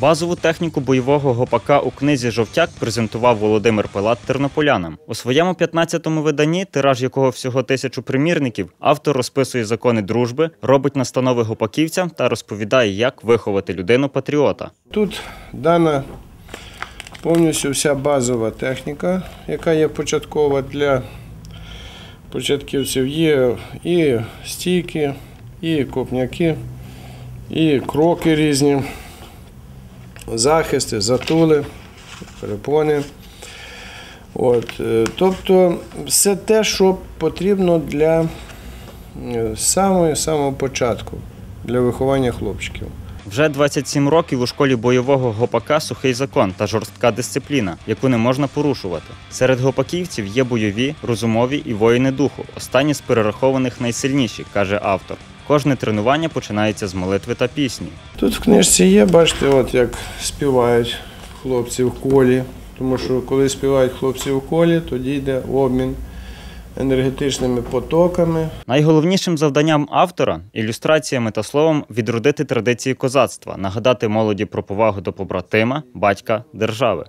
Базову техніку бойового гопака у книзі Жовтяк презентував Володимир Пилат тернополянам. У своєму 15-му виданні, тираж якого всього тисячу примірників, автор розписує закони дружби, робить настанови гопаківцям та розповідає, як виховати людину патріота. Тут дана повністю вся базова техніка, яка є початкова для початківців. Є і стійки, і копняки, і кроки різні, захисти, затули, перепони. От, е, тобто все те, що потрібно для е, самого самого початку, для виховання хлопчиків. Вже 27 років у школі бойового гопака сухий закон та жорстка дисципліна, яку не можна порушувати. Серед гопаківців є бойові, розумові і воїни духу. Останні з перерахованих найсильніші, каже автор. Кожне тренування починається з молитви та пісні. Тут в книжці є, бачите, от як співають хлопці в колі. Тому що коли співають хлопці в колі, тоді йде обмін енергетичними потоками. Найголовнішим завданням автора ілюстраціями та словом відродити традиції козацтва, нагадати молоді про повагу до побратима, батька, держави.